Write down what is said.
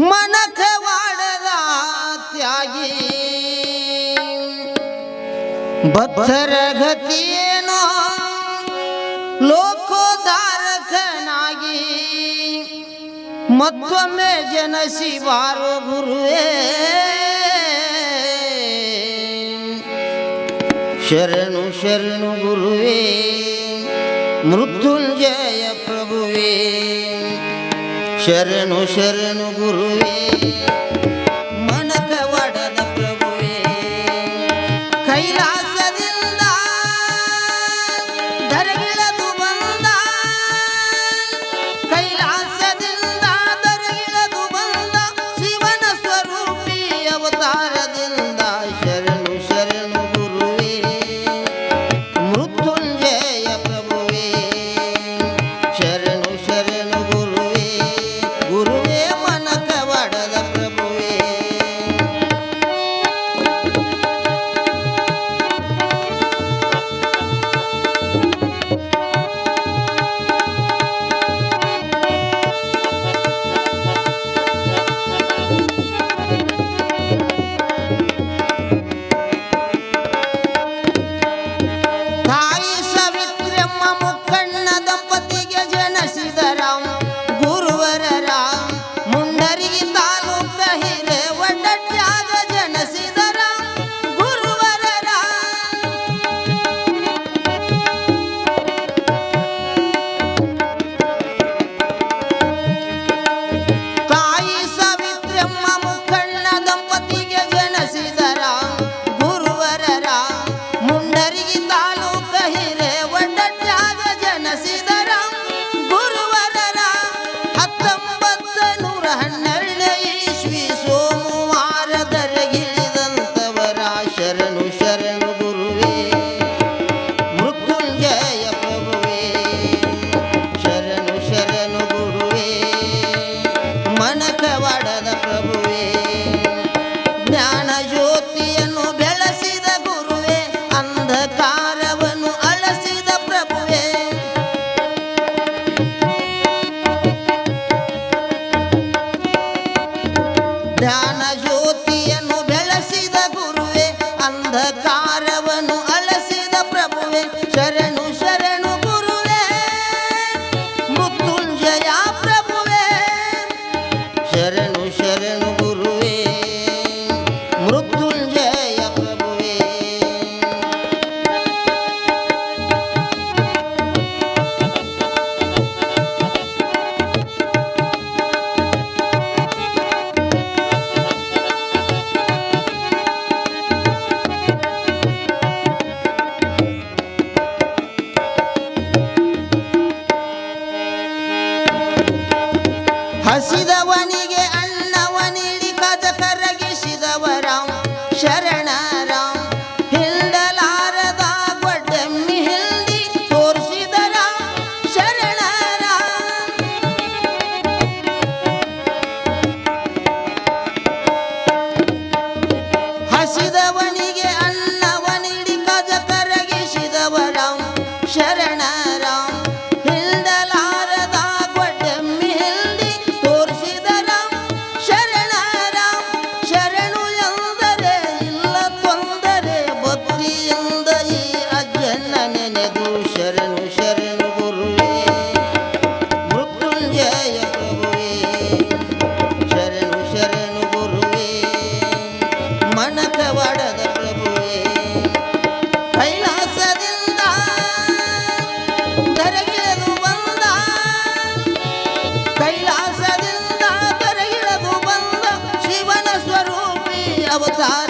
ಮನಕವಾಡದ ತ್ಯಾಗಿ. ಗತಿಯೇನೋ ಲೋಕೋದಾರಕನಾಗಿ ಮತ್ತೊಮ್ಮೆ ಜನಸಿ ಬಾರೋ ಗುರುವೇ. ಶರಣು ಶರಣು ಗುರುವೇ. ಮೃತ್ಯುಂಜಯ ಪ್ರಭುವೇ. ಶರಣು ಶರಣು ಗುರು ಹತ್ತೊಂಬತ್ತು ನೂರ ಹನ್ನೆರಡನೇ ಇಸ್ವಿ ಸೋ ध्यान I see the one again. তা